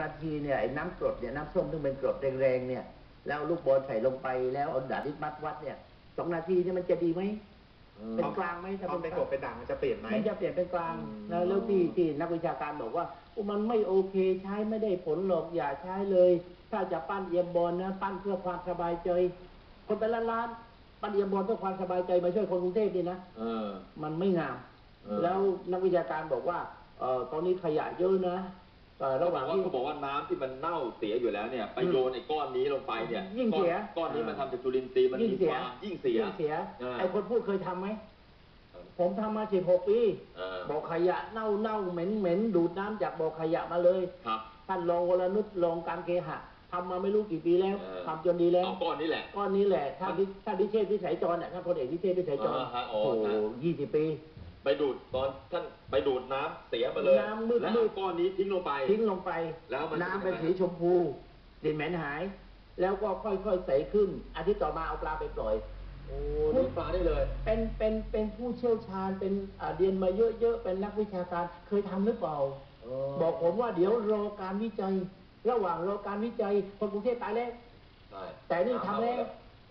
นาทีเนี่ยไอ้น้ำกรดเนี่ยน้ำส้มซึ่งเป็นกรดแรงๆเนี่ย แล้วเอาลูกบอลใส่ลงไปแล้วเอาดาดิสมัดวัดเนี่ยสองนาทีเนี่ยมันจะดีไหมเป็นกลางไหมถ้าความเป็เป็นนกกลาบงเป็นด่างมันจะเปลี่ยนไหมมันจะเปลี่ยนเป็นกลางอืมนะแล้วที่ที่นักวิชาการบอกว่ามันไม่โอเคใช้ไม่ได้ผลหรอกอย่าใช้เลย ถ้าจะปั้นเอียมบอลนะปั้นเพื่อความสบายใจ คนเป็นล้านๆปั้นเอียมบอลเพื่อความสบายใจมาช่วยคนกรุงเทพดีนะเออมันไม่งามเออแล้วนักวิชาการบอกว่าเออตอนนี้ขยะเยอะนะ เอ่อระระหหว่าว่างงว่าที่ เขาบอกว่าน้ำที่มันเน่าเสียอยู่แล้วเนี่ยไปอืมโยนไอ้ก้อนนี้ลงไปเนี่ยยิ่งเสีย ก้อนก้อนนี้มันทำจากจุลินทรีย์มันยิ่งมีเสีคยวามยิ่งเสียยิ่งเสียเออไอ้คนพูดเคยทำไหมเออผมทำมาสิบหกปีเออบ่อขยะเน่าเน่าเหม็นเหม็นดูดน้ำจากบ่อขยะมาเลยครับ ท่านรองวรนุชรองการเคหะทำมาไม่รู้กี่ปีแล้วเออ ทำจนดีแล้ว เอาก้อนนี้แหละ ก้อนนี้แหละท่านดิท่านดิเชษวิสัยจรน่ะท่านพลเอกดิเชษวิสัยจรอ่าฮะโอ้โอ้โหนะยี่สิบปี ไปดูดตอนท่านไปดูดน้ำเสียมาเลยน้ำมืดแล้วมืเอาดก้อนนี้ทิ้งลงไป ทิ้งลงไปแล้วมัน น้ำจะเป็นยังไงสีชมพูกลิ่นเหม็นหาย แล้วก็ค่อยๆใสขึ้น อาทิตย์ต่อมาเอาปลาไปปล่อย โอ้เลี้ยงปลาได้เลย เป็นเป็นเป็นผู้เชี่ยวชาญเป็นอ่าเรียนมาเยอะๆเป็นนักวิชาการเคยทำหรือเปล่าบอกผมว่าเดี๋ยวรอการวิจัย ระหว่างรอการวิจัยคนกรุงเทพตายแล้วใช่แต่นี่ทำแล้ว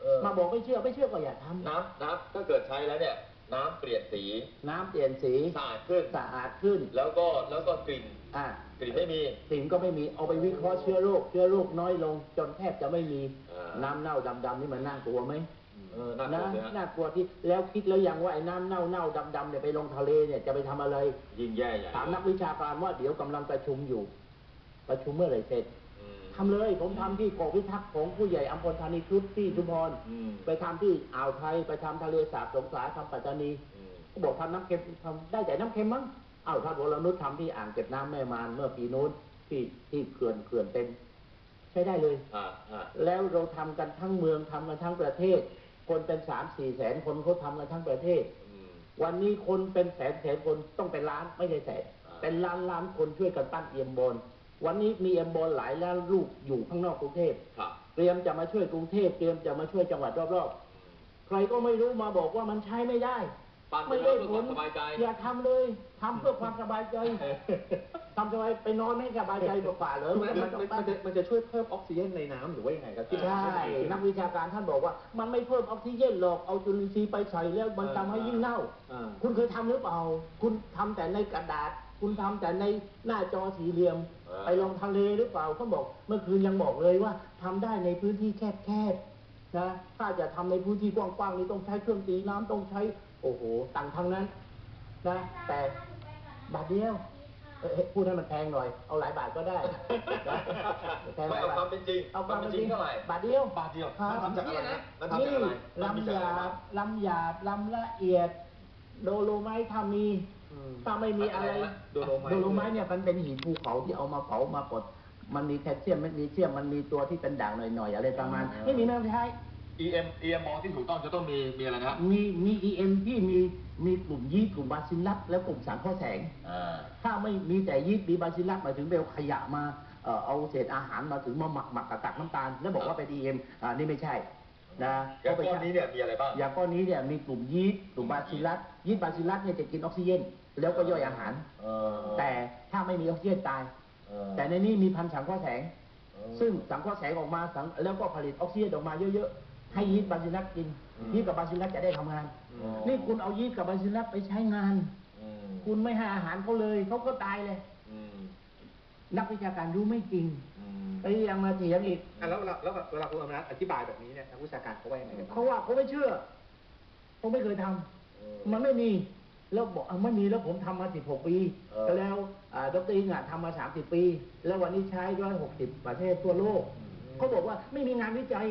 เออมาบอกไม่เชื่อไม่เชื่อก็อย่าทำ น้ำน้ำถ้าเกิดใช้แล้วเนี่ย น้ำเปลี่ยนสี น้ำเปลี่ยนสีสะอาดขึ้น สะอาดขึ้นแล้วก็แล้วก็กลิ่น อะกลิ่นไม่มี สิ่งก็ไม่มีเอาไปวิเคราะห์เชื้อโรคเชื้อโรคน้อยลง จนแทบจะไม่มี อ่า น้ำเน่าดำๆนี่มันน่ากลัวไหม เออน่ากลันะวเลยฮะน่ากลัวที่แล้วคิดแล้วยังว่าไอ้น้ำเน่าเน่าดำๆเนี่ยไปลงทะเลเนี่ยจะไปทำอะไร ยิ่งแย่ใหญ่ถามนักวิชาการว่าเดี๋ยวกำลังประชุมอยู่ ประชุมเมื่อไหร่เสร็จอืม ทำเลยผมทำที่เกาะพิทักษ์ของผู้ใหญ่อัมพลธานีครุฑที่ชุมพรอืม ไปทำที่อ่าวไทยไปทำทะเลสาบสงขลาทำปัตตานีอืมเขาบอกทำน้ำเค็มทำได้แต่น้ำเค็มมั้งอ้าวท่านวรนุชทำที่อ่างเก็บน้ำแม่มานเมื่อปีนู้นที่ที่เขื่อนเขื่อนเต็มใช้ได้เลย อ่าอ่าแล้วเราทำกันทั้งเมืองทำกันทั้งประเทศ คนเป็นสามสี่แสนคนเขาทำกันทั้งประเทศ อืม วันนี้คนเป็นแสนแสนคนต้องเป็นล้านไม่ใช่แสนอ่า เป็นล้านล้านคนช่วยกันปั้นเอียมบอล วันนี้มีเอียมบอลหลายล้านลูกอยู่ข้างนอกกรุงเทพครับเตรียมจะมาช่วยกรุงเทพเตรียมจะมาช่วยจังหวัดรอบอืมๆใครก็ไม่รู้มาบอกว่ามันใช้ไม่ได้ ปั้นไปไม่แล้ได้วเพื่อผความลสบายใจ อย่าทำเลยทำเพื่อความสบายใจทำสบายไปนอนให้สบายใจกว่าๆเหรอมันมันมันต้องมันจะมันจะช่วยเพิ่มออกซิเจนในน้ำหรือว่ายังไงครับที่ใช่ที่นักวิชาการท่านบอกว่า มันไม่เพิ่มออกซิเจนหรอก เอาจุลินทรีย์ไปใส่แล้วมันทำให้ยิ่งเน่า อ่า คุณเคยทำหรือเปล่า คุณทำแต่ในกระดาษ คุณทำแต่ในหน้าจอสี่เหลี่ยมเออไปลงทะเลหรือเปล่าเขาบอก เมื่อคืนยังบอกเลยว่าทำได้ในพื้นที่แคบๆนะถ้าจะทำในพื้นที่กว้างๆนี่ต้องใช้เครื่องตีน้ำต้องใช้ โอ้โหตังค์ทั้งนั้นนะแต่บาทเดียวเอ้ยพูดให้มันแพงหน่อย เอาหลายบาทก็ได้นะแพงหไม่ลายเอาบาควาทมเป็นจริง เอาความเป็เป็นนจริงเท่าไหร่ บาทเดียว บาทเดียวครับทำจากอะไรนะมันทำนี่จากอะไรมันมีลำจากหอะไรยาบ้างบลำหยาบลำละเอียด โดโลไมท์ถ้ามีอืม ถ้าไม่มีอะไรอะไรนะโดโลไมท์โดโลไมท์เนี่ยมันเป็นหินภูเขาที่เอามาเผามาปดมันมีแคลเซียมแมกนีเซียมมันมีตัวที่เป็นด่างหน่อยๆอะไรประมาณอ๋อไม่มีไม่ต้องใช้ EM EM มอที่ถูกต้องจะต้องมีมีอะไรนะมีมี EM ที่มีมีกลุ่มยีสต์กลุ่มบาซิลลัสและกลุ่มสังเคราะห์แสง อ่า ถ้าไม่มีแต่ยีสต์มีบาซิลลัสหมายถึงไปเอาขยะมาเอ่อเอาเศษอาหารมาถึงมาหมักหมักกับกากน้ำตาล แล้วบอกว่าเป็น EM อ่านี่ไม่ใช่นะอย่างเพราะก้อนไปนี้เนี่ยมีอะไรบ้าง อย่างก้อนนี้เนี่ยมีกลุ่มยีสต์กลุ่มบาซิลลัสยีสต์บาซิลลัสเนี่ยจะกินออกซิเจน แล้วก็ย่อยอาหาร เออแต่ถ้าไม่มีออกซิเจนตาย เออ แต่ในนี้มีพันธุ์สังเคราะห์แสง เออซึ่งสังเคราะห์แสงออกมาสังแล้วก็ผลิตออกซิเจนออกมาเยอะๆ ให้ยีสต์บาซิลลัสกิน อืมยีสต์กับบาซิลลัสจะได้ทำงานอ๋อนี่คุณเอายีสต์กับบาซิลลัสไปใช้งาน อืมคุณไม่ให้อาหารเขาเลย เขาก็ตายเลย อืมนักวิชาการรู้ไม่จริงอืมไปยังมาเถียงอีก อะแล้วแล้วแล้วเวลาคุณอมรัตน์อธิบายแบบนี้เนี่ยนักวิชาการเขาว่ายังไงกันบ้างเขาว่าเขาไม่เชื่อเขาไม่เคยทำเออมันไม่มี แล้วบอกอะไม่มีแล้วผมทำมา16ปีเออ ก็แล้วอ่าดรอิงอะทำมา30ปี แล้ววันนี้ใช้ร้อยหกสิบประเทศทั่วโลกเขาบอกว่าไม่มีงานวิจัย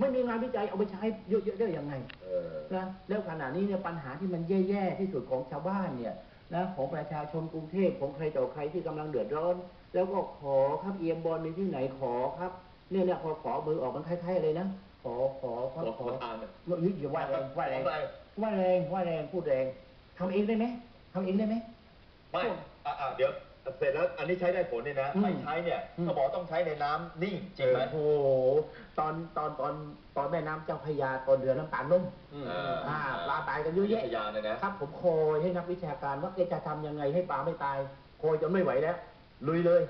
ไม่มีงานวิจัยเอาไปใช้เยอะๆได้ยังไง เออ นะแล้วขณะนี้เนี่ยปัญหาที่มันแย่ๆที่สุดของชาวบ้านเนี่ยนะของประชาชนกรุงเทพของใครต่อใครที่กำลังเดือดร้อน แล้วก็ขอครับเอียมบอลมีที่ไหนขอครับเนี่ยเนี่ยพอขอมือออกมันคล้ายๆเลยนะขอขอขอขอขอทานเนี่ยเฮ้ยอย่าว่าแรงว่าแรงขออะไรว่าแรงว่าแรงพูดแรง ทำเองได้ไหมทำเองได้ไหม ไม่อะอะเดี๋ยวเสร็จแล้วอันนี้ใช้ได้ผลเนี่ยนะอืมไม่ใช้เนี่ยอืม เขาบอกต้องใช้ในน้ำนิ่งจริงไหม โอ้โหตอนตอนตอนตอนแม่น้ำเจ้าพระยาตอนเดือนน้ำตาลนุ่มอืมเอออ่าปลาตายกันเยอะแยะ พยานเลยนะครับผมคอยให้นักวิชาการว่าแกจะทำยังไงให้ปลาไม่ตายคอยจนไม่ไหวแล้ว ลุยเลย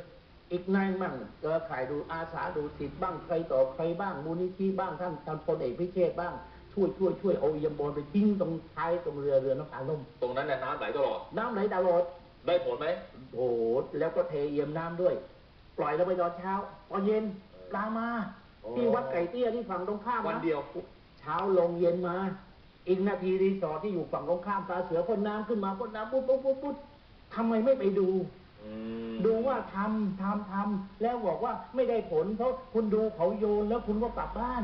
อีกนายมั่งเครือข่ายดูอาสาดูสิทธิ์บ้างใครต่อใครบ้างมูลนิธิบ้างท่านท่านพลเอกพิเชษฐ์บ้าง ช่วยช่วยช่วยเอาเอียมบอลไปทิ้งตรงท้ายตรงเรือเรือน้ำตาลล่มตรงนั้นเนี่ยน้ำไหลตลอด น้ำไหลตลอดได้ผลไหมโอ้โหแล้วก็เทเอี่ยมน้ำด้วย ปล่อยเราไปตอนเช้าตอนเย็นปลามาโอ้ ที่วัดไก่เตี้ยที่ฝั่งตรงข้ามวันนะเดียว เช้าลงเย็นมา อีกนาทีรีสอร์ทที่อยู่ฝั่งตรงข้ามตาเสือพ่นน้ำขึ้นมาพ่นน้ำปุ๊บปุ๊บปุ๊บปุ๊บทำไมไม่ไปดู อืมดูว่าทำทำทำแล้วบอกว่าไม่ได้ผล เพราะคุณดูเขาโยนแล้วคุณก็กลับบ้าน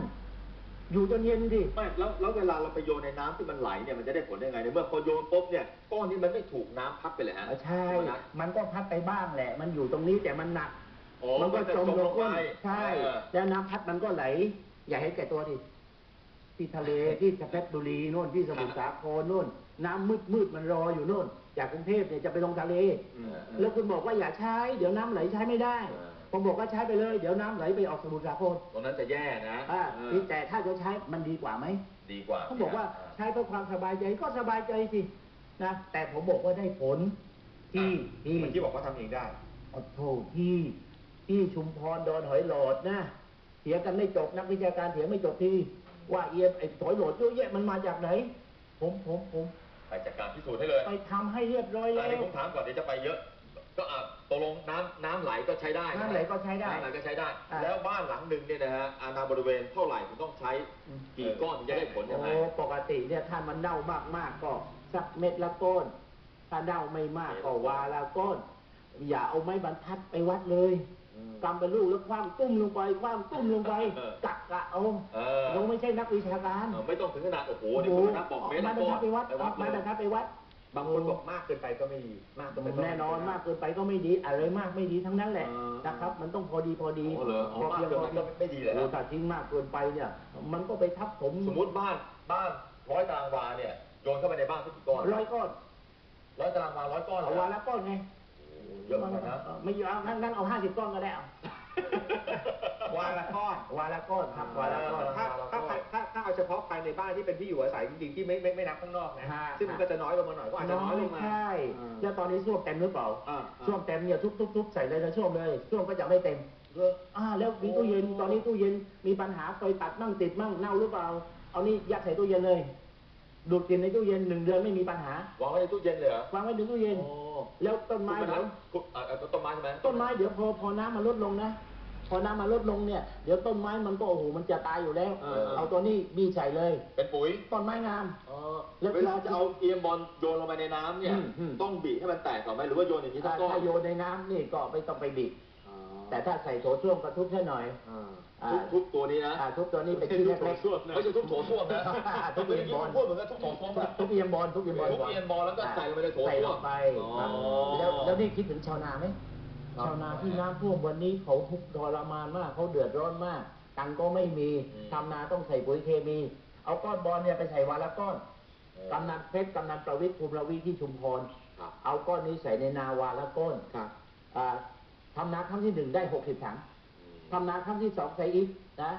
อยู่จนเย็นดิไม่แล้วแล้วเวลาเราไปโยนในน้ำที่มันไหลเนี่ยมันจะได้ผลได้ไงในเมื่อพอโยนปุ๊บเนี่ยก้อนนี้มันไม่ถูกน้ำพัดไปเลยฮะใช่นะมันก็พัดไปบ้างแหละ มันอยู่ตรงนี้แต่มันหนักอ๋อมันก็จะจมลงก้นไปใช่ เออ แล้วน้ำพัดมันก็ไหล อย่าให้แก่ตัวดิที่ทะเลที่เพชรบุรีโน่นที่สมุทรสาครโน่น น้ำมืดมืดๆมันรออยู่โน่น จากกรุงเทพเนี่ยจะไปลงทะเลอืมแล้วคุณบอกว่าอย่าใช้ เดี๋ยวน้ำไหลใช้ไม่ได้ เออ ผมบอกว่าใช้ไปเลย เดี๋ยวน้ำไหลไปออกสมุทรสาครตรงนั้นจะแย่นะอ่าเออนี่แต่ถ้าจะใช้มันดีกว่าไหม ดีกว่าเขาบอกว่าใช้เพื่อความสบายใจก็สบายใจสินะแต่ผมบอกว่าได้ผลที่ที่เมื่อกี้บอกว่าทำเองได้โอ้โหที่ที่ชุมพรดอนหอยโหลดนะเถียงกันไม่จบนักวิชาการเถียงไม่จบที่ ว่าเอียมไอ้หอยโหลดเยอะแยะมันมาจากไหน ผมผมผมไปจัดการพิสูจน์ให้เลย ไปทำให้เรียบร้อยอัแล้นนี้ว ผมถามก่อนเดี๋ยวจะไปเยอะ ก็อะตกลงน้ำน้ำไหลก็ใช้ได้ะน้ำไหลก็ใช้ได้น้ำไหลก็ใช้ได้ อะแล้วบ้านหลังหนึ่งเนี่ยนะฮะอาณาบริเวณเท่าไหร่คุณต้องใช้กี่ก้อนถึงจะได้ผลยังไง โอ้ปกติเนี่ยถ้ามันเน่ามากมากๆก็สักเม็ดละก้อนถ้าเน่าไม่มากก็วาละก้อนอย่าเอาไม้บรรทัดไปวัดเลยอืมกำเป็นลูกแล้วคว้างตุ้มลงไปคว้างตุ้มลงไปเออ กักกะเอาเออเราไม่ใช่นักวิชาการ เออไม่ต้องถึงขนาดโอ้โหนี่คุณนับบอกเมตรไม้ละบรรก้อทันดไปวัดไปวัดไม้บรรทัดไปวัด บางคนบอกมากเกินไปก็ไม่ดีมากก็ไม่ต้องแน่นอนมากเกินไปก็ไม่ดีอะไรมากไม่ดีทั้งนั้นแหละเออนะครับ มันต้องพอดีพอดีโอ้เหรออ๋อมากเกินไปก็ไม่ดีเลยโอ้นะถ้าทิ้งมากเกินไปเนี่ย มันก็ไปทับผมสมมติบ้านบ้านร้อยตารางวาเนี่ยโยนเข้าไปในบ้านทุกก้อนร้อยก้อนร้อยตารางวาร้อยก้อนเอาเหรวาอละก้อนไง เยอะเหมือนกันนะเออไม่เยอะเอางั้นงั้นเอาห้าสิบก้อนก็ได้เอา วาละก้อนวาละก้อนครับวาละก้อนถ้าถ้าถ้าถ้าเอาเฉพาะภายในบ้านที่เป็นที่อยู่อาศัยจริงๆที่ไม่ไม่ไม่นับข้างนอกนะฮะซึ่งมันก็จะน้อยลงมาหน่อยก็อาจจะน้อยลงมาใช่อ่าแล้วตอนนี้ส้วมเต็มหรือเปล่าอ่าส้วมเต็มเนี่ยทุบทุบทุบใส่เลยนะส้วมเลยส้วมก็จะไม่เต็มอ่าแล้วมีตู้เย็นตอนนี้ตู้เย็นมีปัญหาไฟตัดมั่งติดมั่งเน่าหรือเปล่า เอานี่ยัดใส่ตู้เย็นเลยดูดกลิ่นในตู้เย็นหนึ่งเดือนไม่มีปัญหาวางไว้ในตู้เย็นเลยเหรอวางไว้ในตู้เย็นโอ้แล้วต้นไม้คุณเดี๋ยวคุณอ่าอ่าต้นไม้ใช่ไหมต้นไม้เดี๋ยวพอพอน้ำมันลดลงนะ พอน้ำมันลดลงเนี่ยเดี๋ยวต้นไม้มันก็โอ้โหมันจะตายอยู่แล้ว เออ เอาตัวนี้บีใส่เลยเป็นปุ๋ยต้นไม้งาม อ๋อแล้วเวลาจะเอาเอียมบอลโยนลงไปในน้ำเนี่ย อืมอืม ต้องบีบให้มันแตกก่อนไหมหรือว่าโยนอย่างนี้ทั้งก้อนถ้าโยนในน้ำนี่ก็ไม่ต้องไปบีบอ๋อแต่ถ้าใส่โถส้วมก็ทุบแค่หน่อย อ่าอ่า ทุบทุบตัวนี้นะอ่าทุบตัวนี้เป็นชิ้นเล็กไม่ใช่ทุบโถส้วมนะทุบเอียนบอล พูดเหมือนกับทุบโถส้วมนะทุบเอียงบอลทุบเอียงบอลทุบเอียงบอลแล้วก็ใส่ลงไปในโถส้วมใส่ลงไปครับอ๋อ แล้วแล้วนี่คิดถึงชาวนาไหมครับ ชาวนาที่น้ำท่วมวันนี้เขาทุกข์ทรมานมากเขาเดือดร้อนมากตังค์ก็ไม่มีอืมทำนาต้องใส่ปุ๋ยเคมี เอาก้อนบอลเนี่ยไปใส่วันละก้อนกำนันเพชรกำนันประวิตรภูมิระวิที่ชุมพรครับเอาก้อนนี้ใส่ในนาวาละก้อนครับอ่าทำนาครั้งที่หนึ่งได้หกสิบถังทำนาครั้งที่สองใส่อีกนะ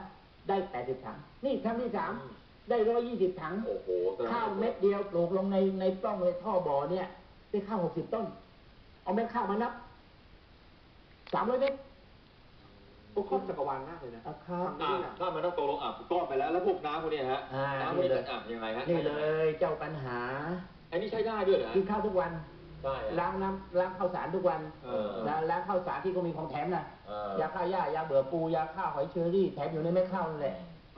ได้แปดสิบถัง นี่ครั้งที่สามได้ร้อยยี่สิบถังโอ้โหแสดงข้าวเม็ดเดียวปลูกลงในในปล้องในท่อบ่อเนี่ยได้ข้าวหกสิบต้น เอาเม็ดข้าวมานับ สามร้อยเม็ดพวกครอบจักรวาลมากเลยนะอะครับ ทำได้อะถ้ามันต้องตกลงอะก้อนไปแล้วแล้วพวกน้ำพวกเนี้ยฮะอ่าน้ำพวกนี้นี่เลยอะยังไงฮะนี่เลยเจ้าปัญหา อันนี้ใช้ได้ด้วยเหรอฮะ กินข้าวทุกวันได้อะล้างน้ำล้างข้าวสารทุกวันเออนะล้างข้าวสารที่ก็มีของแถมนะเออยาฆ่าหญ้ายาเบื่อปูยาฆ่าหอยเชอรี่แถมอยู่ในเม็ดข้าวนั่นแหละ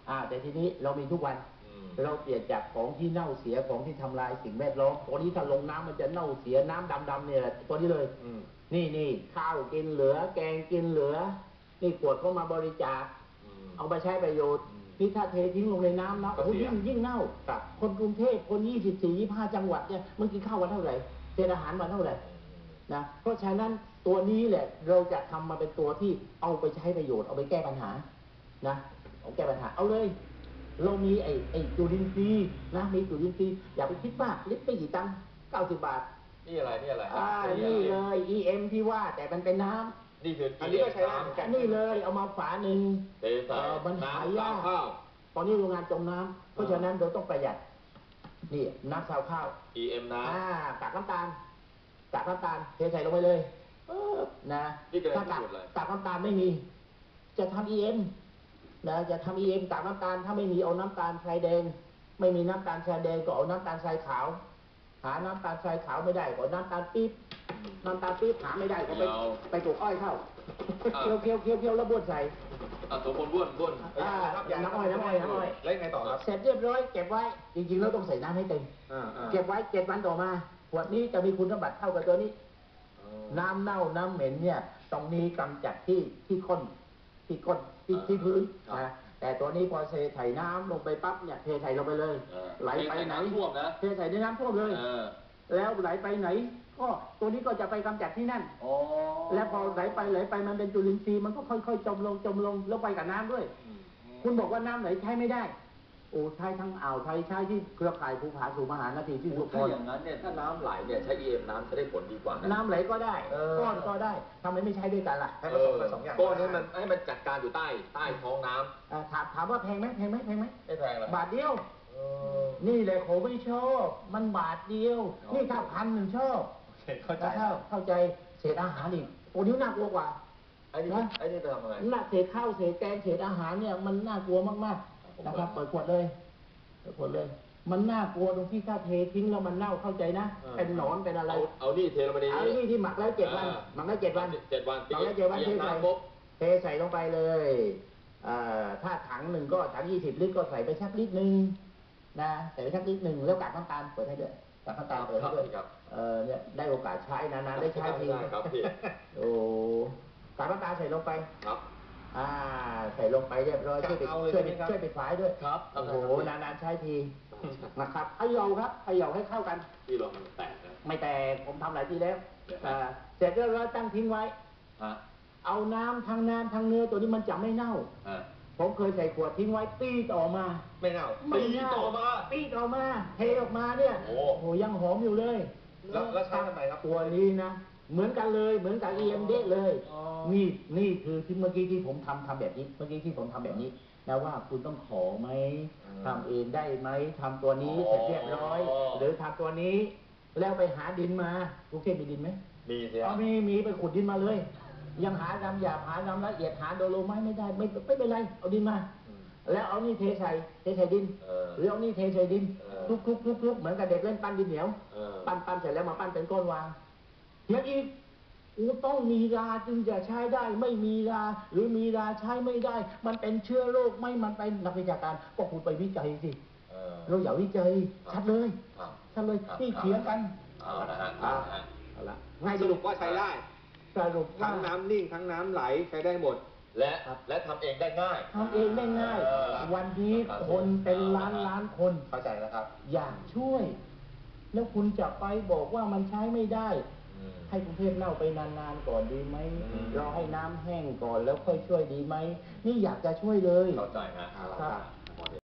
อ่า แต่ทีนี้เรามีทุกวันอืม เราเปลี่ยนจากของที่เน่าเสียของที่ทำลายสิ่งแวดล้อมตัวนี้ถ้าลงน้ำมันจะเน่าเสียน้ำดำๆเนี่ยแหละตัวนี้เลยอืมนี่นี่ข้าวกินเหลือ แกงกินเหลือ นี่ขวดเข้ามาบริจาคอืมเอาไปใช้ประโยชน์อืมนี่ถ้าเททิ้งลงในน้ำนะก็โอ้โหเสียยิ่งยิ่งเน่าคนกรุงเทพคนยี่สิบสี่ยี่ห้าจังหวัดเนี่ยมันกินข้าววันเท่าไหร่เศษอาหารวันเท่าไหร่นะเพราะฉะนั้นตัวนี้แหละเราจะทำมาเป็นตัวที่เอาไปใช้ประโยชน์เอาไปแก้ปัญหานะเอาแก้ปัญหาเอาเลย เรามีไอ้ไอ้จุลินทรีย์นะมีจุลินทรีย์อย่าไปคิดมากลิตรไม่กี่ตังค์เก้าสิบบาท นี่อะไรนี่อะไรอ่านี่เลย EM ที่ว่าแต่มันเป็นน้ำนี่คืออันนี้ก็ใช้ได้เหมือนกันนี่เลยเอามาฝาหนึ่งเทใส่เออมันหายากน้ำข้าวตอนนี้โรงงานจมน้ำเพราะฉะนั้นเราต้องประหยัดนี่น้ำซาวข้าว EM น้อ่าตากน้ำตาลตากน้ำตาลเทใส่ลงไปเลยเออนะนี่เป็นอะไรถ้าที่กากสุดเลยกากน้ำตาลไม่มี จะทำเอ็ม นะจะทำเอ็มกากน้ำตาลถ้าไม่มีเอาน้ำตาลทรายแดง ไม่มีน้ำตาลทรายแดงก็เอาน้ำตาลทรายขาว หาน้ำตาลทรายขาวไม่ได้ก็น้ำตาลปี๊บน้ำตาลปี๊บหาไม่ได้ก็ไปเอาไปปลูกอ้อยเข้าอ่าเคี้ยวเคี้ยวเคี้ยวเคี้ยวแล้วบดใส่อะสมบูรณ์บ้วนบ้วนอ่าน้ำอ้อยน้ำอ้อยน้ำอ้อยแล้วยังไงต่อครับเสร็จเรียบร้อยเก็บไว้จริงๆแล้วต้องใส่น้ำให้เต็มอ่าอ่าเก็บไว้เจ็ดวันต่อมาขวดนี้จะมีคุณสมบัติเท่ากับตัวนี้ น้ำเน่าน้ำเหม็นเนี่ย ตรงนี้กำจัดที่ที่ก้น ที่ก้นที่ที่พื้นครับนะแต่ตัวนี้พอเทใส่น้ำลงไปปั๊บเนี่ยเทใส่ลงไปเลย เออไหลไปไหนน้ำท่วมนะ เทใส่ในน้ำท่วมเลย เออแล้วไหลไปไหน ก็ตัวนี้ก็จะไปกำจัดที่นั่น อ๋อแล้วพอไหลไปไหลไปมันเป็นจุลินทรีย์มันก็ค่อยๆจมลงจมลงแล้วไปกับน้ำด้วย อืม คุณบอกว่าน้ำไหนใช้ไม่ได้ โอ้ใช้ทั้งอ่าวไทยใช้ที่เครือข่ายภูผาสู่มหานาทีที่สุพถ้ารอย่างนั้นเนี่ยถ้าน้ำไหลเนี่ยใช้ EM น้ำจะได้ผลดีกว่านะ น้ำไหลก็ได้เออ ก้อนก็ได้ทำไมไม่ใช้ด้วยกันล่ะให้ผสมกันสองอย่าง ก้อนให้มันให้มันจัดการอยู่ใต้ใต้ท้องน้อ่าถามถามว่าแพงไหมแพงไหมแพงไหมำไม่แพงหรอกบาทเดียว เออ นี่แหละผมไม่ชอบ มันบาทเดียว อ๋อ นี่ถ้าพันหนึ่งชอบโอเคเข้าใจถ้าเข้าใจเศษอาหารอีกโอ้นิ้วน่ากลัวกว่า ไอ้นี่นะ ไอ้นี่ไปทำอะไรหนักเศษข้าวเศษแกงเศษอาหารเนี่ยมันน่ากลัวมากๆ นะครับเปิดขวดเลยเปิดขวดเลย มันน่ากลัวตรงที่ถ้าเททิ้งแล้วมันเน่าเข้าใจนะเออเป็นหนอนเป็นอะไรเอาเอานี่เทลงไปในเอานี้ นี่ที่หมักแล้วเจ็ดวันอ่า หมักแล้วเจ็ดวัน เจ็ดวันหมักแล้วเจ็ดวันเทเทใส่ น้ำปุ๊บ เทใส่ลงไปเลยเอ่อถ้าถังหนึ่งก็ถังยี่สิบลิตรก็ใส่ไปสักลิตรหนึ่งนะใส่ไปสักลิตรหนึ่งแล้วกากน้ำตาลเปิดให้ด้วยกากน้ำตาลเปิดให้ด้วยครับ เออเนี่ยได้โอกาสใช้นานๆได้ใช้ทีได้ครับพี่โอ้กากน้ำตาลใส่ลงไป ครับ อ่าใส่ลงไปเรียบร้อยช่วยปิดเอาเลยช่วยใช่ปิดไหมครับช่วยปิดฝายด้วยครับโอ้โหนานๆใช้ทีนะครับเขย่าครับเขย่าให้เข้ากัน ที่ลองมันแตกนะ ไม่แต่ผมทำหลายทีแล้วเดี๋ยวนะ อ่าเสร็จเรียบร้อยตั้งทิ้งไว้ ฮะเอาน้ำทั้งน้ำทั้งเนื้อตัวนี้มันจะไม่เน่า ฮะผมเคยใส่ขวดทิ้งไว้ปีต่อมาไม่เน่าไม่เน่าปีต่อมา ปีต่อมา เทออกมาเนี่ยโอ้โหยังหอมอยู่เลยแล้วแล้วใช้ทำไมครับ ตัวนี้นะ เหมือนกันเลยเหมือนกับเอ็มเดเลยอ๋อนี่นี่คือที่เมื่อกี้ที่ผมทำทำแบบนี้ เมื่อกี้ที่ผมทำแบบนี้นะว่าคุณต้องขอไหมอืมทำเองได้ไหมทำตัวนี้อ๋อเสร็จเรียบร้อย หรือทำตัวนี้ แล้วไปหาดินมากรุงเทพมีดินไหมมีสิครัเอาบมีมีไปขุดดินมาเลย ยังหาดำหยาบหาดำละเอียดหาโดโลไม้ไม่ได้ไม่ไม่เป็นไรเอาดินมาอืมแล้วเอานี่เทใส่เทใส่ดินเออหรือเอานี่เทใส่ดินเออคลุกคลุกคลุกคลุกเหมือนกับเด็กเล่นปั้นดินเหนียวเออปั้นปั้นเสร็จแล้วมาปั้นเป็นก้อนวาง เทียบอีกอูต้องมีราจึงจะใช้ได้ ไม่มีรา หรือมีราใช้ไม่ได้ มันเป็นเชื้อโรคไหม่มันเป็นนักวิชาการก็คุณไปวิจัยสิเออเราอย่าวิจัยชัดเลยครับชัดเลยครับนี่เถียงกันเอาละฮะอ่าเอาละฮะเอาละง่ายสดีรุปว่าใช้ได้สรุปว่าทั้งน้ำนิ่งทั้งน้ำไหลใช้ได้หมด และครับและทำเองได้ง่ายทำเองได้ง่ายเออวันนี้คนเป็นล้านล้านคนเข้าใจแล้วครับ อยากช่วย แล้วคุณจะไปบอกว่ามันใช้ไม่ได้อืม ให้กรุงเทพเน่าไปนานๆก่อนดีไหมอืม รอให้น้ำแห้งก่อนแล้วค่อยช่วยดีไหมนี่อยากจะช่วยเลยเข้าใจฮะ เอาละคครัรับบ